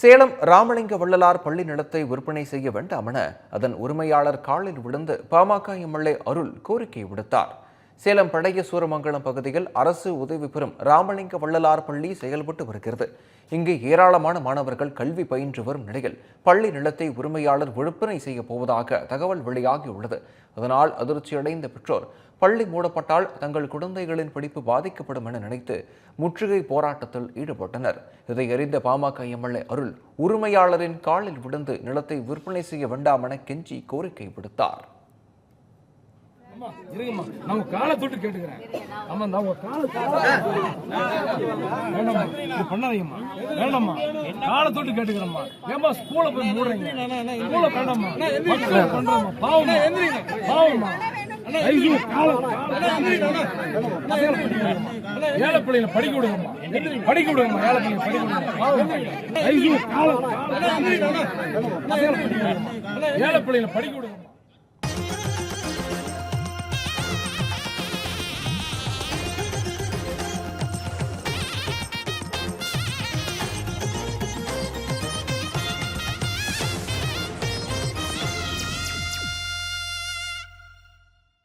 சேலம் ராமலிங்க வள்ளலார் பள்ளி நிலத்தை விற்பனை செய்ய வேண்டாம் என அதன் உரிமையாளர் காலில் விழுந்து பாமக எம்எல்ஏ அருள் கோரிக்கை விடுத்தார். சேலம் பழைய சூரமங்கலம் பகுதியில் அரசு உதவி பெறும் ராமலிங்க வள்ளலார் பள்ளி செயல்பட்டு வருகிறது. இங்கு ஏராளமான மாணவர்கள் கல்வி பயின்று வரும் நிலையில் பள்ளி நிலத்தை உரிமையாளர் விற்பனை செய்ய போவதாக தகவல் வெளியாகியுள்ளது. அதனால் அதிர்ச்சியடைந்த பெற்றோர் பள்ளி மூடப்பட்டால் தங்கள் குழந்தைகளின் படிப்பு பாதிக்கப்படும் என நினைத்து முற்றுகை போராட்டத்தில் ஈடுபட்டனர். இதை அறிந்த பாமக எம்எல்ஏ அருள் உரிமையாளரின் காலில் விழுந்து நிலத்தை விற்பனை செய்ய வேண்டாம் என கெஞ்சி கோரிக்கை விடுத்தார். இருங்கம்மா. நான் உங்க காலை தொட்டு கேட்டுக்கிறேன். ஆமா நான் உங்க காலை வேண்டாம்மா இது பண்ணாதீங்கம்மா. வேண்டாம்மா காலை தொட்டு கேட்டுக்கிறேம்மா. ஏம்மா ஸ்கூல போய் மூடுறீங்க. ஸ்கூல வேண்டாம்மா. பண்றோம்மா பாவம்மா. பாவம்மா. ஏழை படிக்க விடுங்கம்மா. படிக்க விடுங்கம்மா ஏழை பிள்ளைங்க படிக்க விடுங்க ஏழை பிள்ளைங்களை படிக்க விடுங்கம்மா.